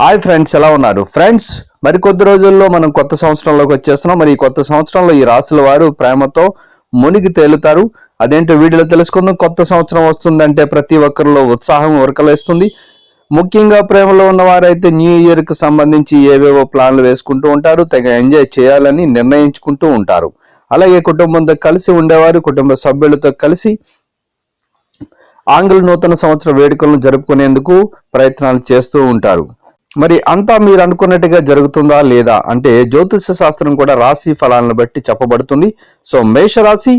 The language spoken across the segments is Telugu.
హాయ్ ఫ్రెండ్స్ ఎలా ఉన్నారు? ఫ్రెండ్స్ మరి కొద్ది రోజుల్లో మనం కొత్త సంవత్సరంలోకి వచ్చేస్తున్నాం. మరి ఈ కొత్త సంవత్సరంలో ఈ రాసుల వారు ప్రేమతో మునిగి తేలుతారు. అదేంటో వీడియోలో తెలుసుకుందాం. కొత్త సంవత్సరం వస్తుందంటే ప్రతి ఒక్కరిలో ఉత్సాహం ఉరకలేస్తుంది. ముఖ్యంగా ప్రేమలో ఉన్నవారైతే న్యూ ఇయర్కి సంబంధించి ఏవేవో ప్లాన్లు వేసుకుంటూ ఉంటారు. తెగ ఎంజాయ్ చేయాలని నిర్ణయించుకుంటూ ఉంటారు. అలాగే కుటుంబంతో కలిసి ఉండేవారు కుటుంబ సభ్యులతో కలిసి ఆంగ్ల నూతన సంవత్సర వేడుకలను జరుపుకునేందుకు ప్రయత్నాలు చేస్తూ ఉంటారు. మరి అంతా మీరు అనుకున్నట్టుగా జరుగుతుందా లేదా అంటే జ్యోతిష శాస్త్రం కూడా రాశి ఫలాలను బట్టి చెప్పబడుతుంది. సో మేష రాశి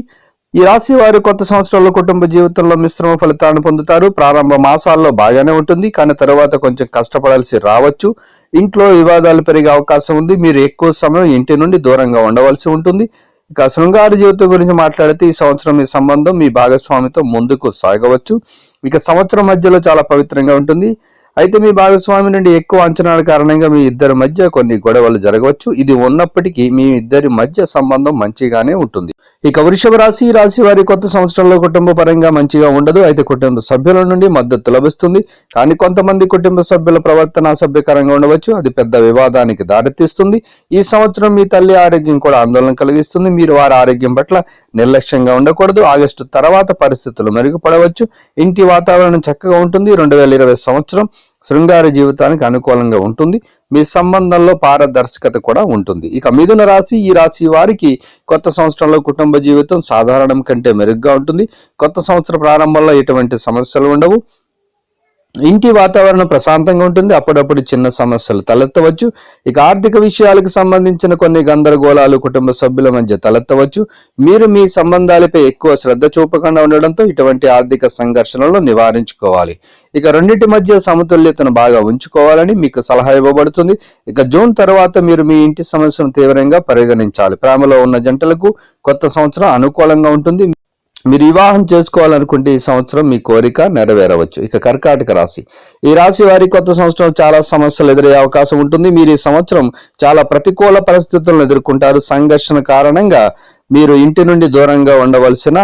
ఈ రాశి వారు కొత్త సంవత్సరంలో కుటుంబ జీవితంలో మిశ్రమ ఫలితాలను పొందుతారు. ప్రారంభ మాసాల్లో బాగానే ఉంటుంది కానీ తర్వాత కొంచెం కష్టపడాల్సి రావచ్చు. ఇంట్లో వివాదాలు పెరిగే అవకాశం ఉంది మీరు ఎక్కువ సమయం ఇంటి నుండి దూరంగా ఉండవలసి ఉంటుంది. ఇక శృంగార జీవితం గురించి మాట్లాడితే ఈ సంవత్సరం మీ సంబంధం మీ భాగస్వామితో ముందుకు సాగవచ్చు. ఇక సంవత్సరం మధ్యలో చాలా పవిత్రంగా ఉంటుంది. అయితే మీ భాగస్వామి నుండి ఎక్కువ అంచనాల కారణంగా మీ ఇద్దరి మధ్య కొన్ని గొడవలు జరగవచ్చు. ఇది ఉన్నప్పటికీ మీ ఇద్దరి మధ్య సంబంధం మంచిగానే ఉంటుంది. ఇక వృషభ రాశి ఈ రాశి వారి కొత్త సంవత్సరంలో కుటుంబ పరంగా మంచిగా ఉండదు. అయితే కుటుంబ సభ్యుల నుండి మద్దతు లభిస్తుంది. కానీ కొంతమంది కుటుంబ సభ్యుల ప్రవర్తన అసభ్యకరంగా ఉండవచ్చు. అది పెద్ద వివాదానికి దారితీస్తుంది. ఈ సంవత్సరం మీ తల్లి ఆరోగ్యం కూడా ఆందోళన కలిగిస్తుంది. మీరు వారి ఆరోగ్యం పట్ల నిర్లక్ష్యంగా ఉండకూడదు. ఆగస్టు తర్వాత పరిస్థితులు మెరుగుపడవచ్చు. ఇంటి వాతావరణం చక్కగా ఉంటుంది. రెండు వేల ఇరవై సంవత్సరం శృంగార జీవితానికి అనుకూలంగా ఉంటుంది. మీ సంబంధంలో పారదర్శకత కూడా ఉంటుంది. ఇక మిథున రాశి ఈ రాశి వారికి కొత్త సంవత్సరంలో కుటుంబ జీవితం సాధారణం కంటే మెరుగ్గా ఉంటుంది. కొత్త సంవత్సర ప్రారంభంలో ఎటువంటి సమస్యలు ఉండవు. ఇంటి వాతావరణం ప్రశాంతంగా ఉంటుంది. అప్పుడప్పుడు చిన్న సమస్యలు తలెత్తవచ్చు. ఇక ఆర్థిక విషయాలకు సంబంధించిన కొన్ని గందరగోళాలు కుటుంబ సభ్యుల మధ్య తలెత్తవచ్చు. మీరు మీ సంబంధాలపై ఎక్కువ శ్రద్ధ చూపకుండా ఉండడంతో ఇటువంటి ఆర్థిక సంఘర్షణలను నివారించుకోవాలి. ఇక రెండింటి మధ్య సమతుల్యతను బాగా ఉంచుకోవాలని మీకు సలహా ఇవ్వబడుతుంది. ఇక జూన్ తర్వాత మీరు మీ ఇంటి సమస్యను తీవ్రంగా పరిగణించాలి. ప్రేమలో ఉన్న జంటలకు కొత్త సంవత్సరం అనుకూలంగా ఉంటుంది. మీరు వివాహం చేసుకోవాలనుకుంటే ఈ సంవత్సరం మీ కోరిక నెరవేరవచ్చు. ఇక కర్కాటక రాశి. ఈ రాశి వారి కొత్త సంవత్సరం చాలా సమస్యలు ఎదురయ్యే అవకాశం ఉంటుంది. మీరు ఈ సంవత్సరం చాలా ప్రతికూల పరిస్థితులను ఎదుర్కొంటారు. సంఘర్షణ కారణంగా మీరు ఇంటి నుండి దూరంగా ఉండవలసిన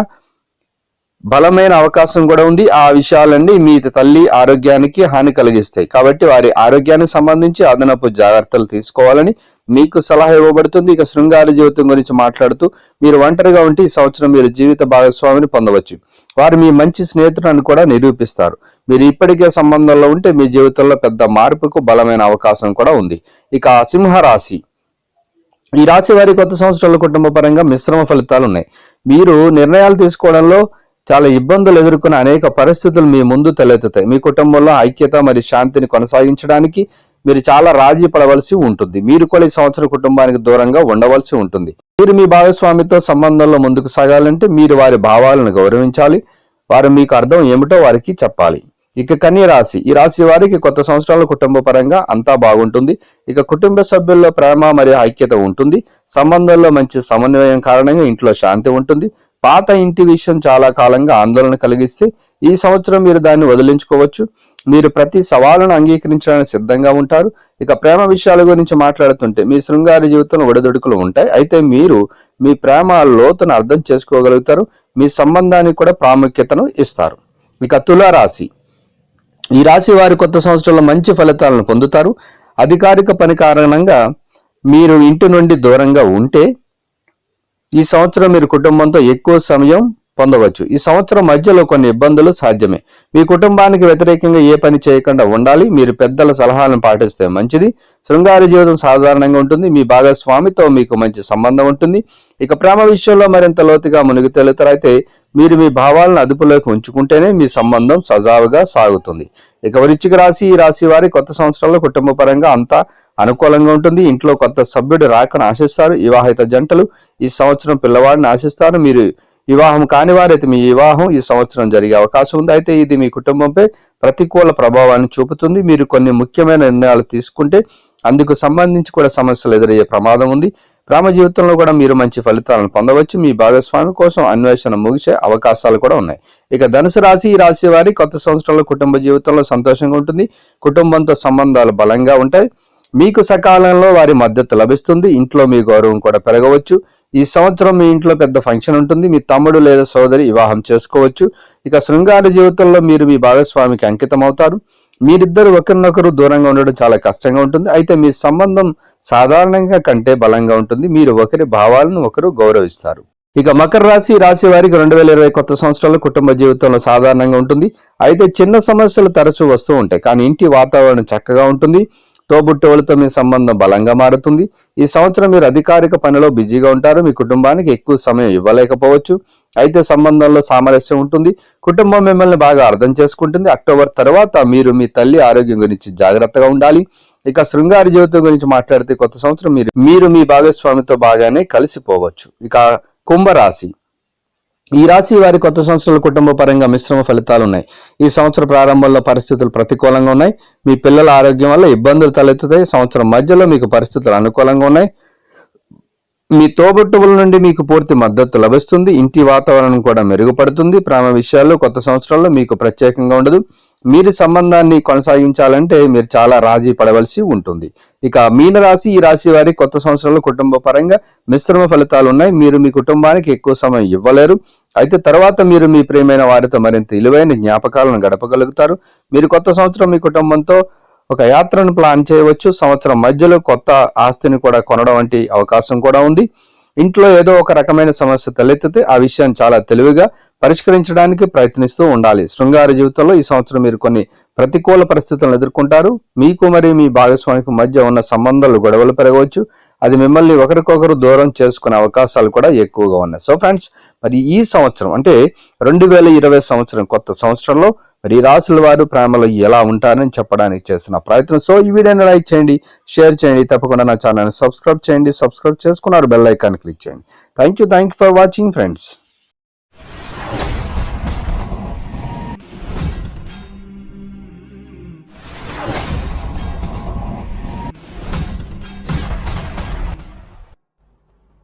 బలమైన అవకాశం కూడా ఉంది. ఆ విషయాలన్నీ మీ తల్లి ఆరోగ్యానికి హాని కలిగిస్తాయి. కాబట్టి వారి ఆరోగ్యానికి సంబంధించి అదనపు జాగ్రత్తలు తీసుకోవాలని మీకు సలహా ఇవ్వబడుతుంది. ఇక శృంగార జీవితం గురించి మాట్లాడుతూ మీరు ఒంటరిగా ఉంటే ఈ సంవత్సరం మీరు జీవిత భాగస్వామిని పొందవచ్చు. వారు మీ మంచి స్నేహితులను కూడా నిరూపిస్తారు. మీరు ఇప్పటికే సంబంధంలో ఉంటే మీ జీవితంలో పెద్ద మార్పుకు బలమైన అవకాశం కూడా ఉంది. ఇక సింహరాశి. ఈ రాశి వారి కొత్త సంవత్సరాల కుటుంబ పరంగా మిశ్రమ ఫలితాలు ఉన్నాయి. మీరు నిర్ణయాలు తీసుకోవడంలో చాలా ఇబ్బందులు ఎదుర్కొన్న అనేక పరిస్థితులు మీ ముందు తలెత్తుతాయి. మీ కుటుంబంలో ఐక్యత మరియు శాంతిని కొనసాగించడానికి మీరు చాలా రాజీ పడవలసి ఉంటుంది. మీరు కూడా ఈ సంవత్సరం కుటుంబానికి దూరంగా ఉండవలసి ఉంటుంది. మీరు మీ భాగస్వామితో సంబంధంలో ముందుకు సాగాలంటే మీరు వారి భావాలను గౌరవించాలి. వారు మీకు అర్థం ఏమిటో వారికి చెప్పాలి. ఇక కన్య రాశి. ఈ రాశి వారికి కొత్త సంవత్సరాల కుటుంబ పరంగా అంతా బాగుంటుంది. ఇక కుటుంబ సభ్యుల్లో ప్రేమ మరియు ఐక్యత ఉంటుంది. సంబంధంలో మంచి సమన్వయం కారణంగా ఇంట్లో శాంతి ఉంటుంది. పాత ఇంటి విషయం చాలా కాలంగా ఆందోళన కలిగిస్తే ఈ సంవత్సరం మీరు దాన్ని వదిలించుకోవచ్చు. మీరు ప్రతి సవాలును అంగీకరించడానికి సిద్ధంగా ఉంటారు. ఇక ప్రేమ విషయాల గురించి మాట్లాడుతుంటే మీ శృంగార జీవితంలో ఒడిదొడుకులు ఉంటాయి. అయితే మీరు మీ ప్రేమ లోతును అర్థం చేసుకోగలుగుతారు. మీ సంబంధానికి కూడా ప్రాముఖ్యతను ఇస్తారు. ఇక తులారాశి. ఈ రాశి వారి కొత్త సంవత్సరంలో మంచి ఫలితాలను పొందుతారు. అధికారిక పని కారణంగా మీరు ఇంటి నుండి దూరంగా ఉంటే ఈ సంవత్సరం మీరు కుటుంబంతో ఎక్కువ సమయం పొందవచ్చు. ఈ సంవత్సరం మధ్యలో కొన్ని ఇబ్బందులు సాధ్యమే. మీ కుటుంబానికి వ్యతిరేకంగా ఏ పని చేయకుండా ఉండాలి. మీరు పెద్దల సలహాలను పాటిస్తే మంచిది. శృంగార జీవితం సాధారణంగా ఉంటుంది. మీ భాగస్వామితో మీకు మంచి సంబంధం ఉంటుంది. ఇక ప్రేమ విషయంలో మరింత లోతుగా మునిగి తెలుతారైతే మీరు మీ భావాలను అదుపులోకి ఉంచుకుంటేనే మీ సంబంధం సజావుగా సాగుతుంది. ఇక వృచ్చిక రాశి ఈ రాశి వారి కొత్త సంవత్సరాల్లో కుటుంబ పరంగా అంతా అనుకూలంగా ఉంటుంది. ఇంట్లో కొత్త సభ్యుడు రాకను ఆశిస్తారు. వివాహిత జంటలు ఈ సంవత్సరం పిల్లవాడిని ఆశిస్తారు. మీరు వివాహం కాని వారైతే మీ వివాహం ఈ సంవత్సరం జరిగే అవకాశం ఉంది. అయితే ఇది మీ కుటుంబంపై ప్రతికూల ప్రభావాన్ని చూపుతుంది. మీరు కొన్ని ముఖ్యమైన నిర్ణయాలు తీసుకుంటే అందుకు సంబంధించి కూడా సమస్యలు ఎదురయ్యే ప్రమాదం ఉంది. ప్రేమ జీవితంలో కూడా మీరు మంచి ఫలితాలను పొందవచ్చు. మీ భాగస్వామి కోసం అన్వేషణ ముగిసే అవకాశాలు కూడా ఉన్నాయి. ఇక ధనుసు రాశి ఈ రాశి వారి కొత్త సంవత్సరంలో కుటుంబ జీవితంలో సంతోషంగా ఉంటుంది. కుటుంబంతో సంబంధాలు బలంగా ఉంటాయి. మీకు సకాలంలో వారి మద్దతు లభిస్తుంది. ఇంట్లో మీ గౌరవం కూడా పెరగవచ్చు. ఈ సంవత్సరం మీ ఇంట్లో పెద్ద ఫంక్షన్ ఉంటుంది. మీ తమ్ముడు లేదా సోదరి వివాహం చేసుకోవచ్చు. ఇక శృంగార జీవితంలో మీరు మీ భాగస్వామికి అంకితం అవుతారు మీరిద్దరు ఒకరినొకరు దూరంగా ఉండడం చాలా కష్టంగా ఉంటుంది. అయితే మీ సంబంధం సాధారణంగా కంటే బలంగా ఉంటుంది. మీరు ఒకరి భావాలను ఒకరు గౌరవిస్తారు. ఇక మకర రాశి రాశి వారికి రెండు వేల ఇరవై కొత్త సంవత్సరాలు కుటుంబ జీవితంలో సాధారణంగా ఉంటుంది. అయితే చిన్న సమస్యలు తరచూ వస్తూ ఉంటాయి. కానీ ఇంటి వాతావరణం చక్కగా ఉంటుంది. తోబుట్టువులతో మీ సంబంధం బలంగా మారుతుంది. ఈ సంవత్సరం మీరు అధికారిక పనిలో బిజీగా ఉంటారు. మీ కుటుంబానికి ఎక్కువ సమయం ఇవ్వలేకపోవచ్చు. అయితే సంబంధంలో సామరస్యం ఉంటుంది. కుటుంబం మిమ్మల్ని బాగా అర్థం చేసుకుంటుంది. అక్టోబర్ తర్వాత మీరు మీ తల్లి ఆరోగ్యం గురించి జాగ్రత్తగా ఉండాలి. ఇక శృంగార జీవితం గురించి మాట్లాడితే కొత్త సంవత్సరం మీరు మీరు మీ భాగస్వామితో బాగానే కలిసిపోవచ్చు. ఇక కుంభరాశి. ఈ రాశి వారి కొత్త సంవత్సరాల కుటుంబ పరంగా మిశ్రమ ఫలితాలు ఉన్నాయి ఈ సంవత్సర ప్రారంభంలో పరిస్థితులు ప్రతికూలంగా ఉన్నాయి. మీ పిల్లల ఆరోగ్యం వల్ల ఇబ్బందులు తలెత్తుతాయి. సంవత్సరం మధ్యలో మీకు పరిస్థితులు అనుకూలంగా ఉన్నాయి. మీ తోబుట్టువుల నుండి మీకు పూర్తి మద్దతు లభిస్తుంది. ఇంటి వాతావరణం కూడా మెరుగుపడుతుంది. ప్రేమ విషయాల్లో కొత్త సంవత్సరాల్లో మీకు ప్రత్యేకంగా ఉండదు. మీరు సంబంధాన్ని కొనసాగించాలంటే మీరు చాలా రాజీ పడవలసి ఉంటుంది. ఇక మీనరాశి ఈ రాశి వారి కొత్త సంవత్సరంలో కుటుంబ పరంగా మిశ్రమ ఫలితాలు ఉన్నాయి. మీరు మీ కుటుంబానికి ఎక్కువ సమయం ఇవ్వలేరు. అయితే తర్వాత మీరు మీ ప్రియమైన వారితో మరింత విలువైన జ్ఞాపకాలను గడపగలుగుతారు. మీరు కొత్త సంవత్సరం మీ కుటుంబంతో ఒక యాత్రను ప్లాన్ చేయవచ్చు. సంవత్సరం మధ్యలో కొత్త ఆస్తిని కూడా కొనడం వంటి అవకాశం కూడా ఉంది. ఇంట్లో ఏదో ఒక రకమైన సమస్య తలెత్తితే ఆ విషయాన్ని చాలా తెలివిగా పరిష్కరించడానికి ప్రయత్నిస్తూ ఉండాలి. శృంగార జీవితంలో ఈ సంవత్సరం మీరు కొన్ని ప్రతికూల పరిస్థితులను ఎదుర్కొంటారు. మీకు మరియు మీ భాగస్వామికి మధ్య ఉన్న సంబంధాలు గొడవలు పెరగవచ్చు. అది మిమ్మల్ని ఒకరికొకరు దూరం చేసుకునే అవకాశాలు కూడా ఎక్కువగా ఉన్నాయి. సో ఫ్రెండ్స్ మరి ఈ సంవత్సరం అంటే రెండు వేల ఇరవై సంవత్సరం కొత్త సంవత్సరంలో మరి ఈ రాసుల వారు ప్రేమలో ఎలా ఉంటారని చెప్పడానికి చేసిన ప్రయత్నం. సో ఈ వీడియోని లైక్ చేయండి షేర్ చేయండి తప్పకుండా నా ఛానల్ని సబ్స్క్రైబ్ చేయండి సబ్స్క్రైబ్ చేసుకున్నారు బెల్ ఐకాన్ క్లిక్ చేయండి. Thank you thank you for watching friends.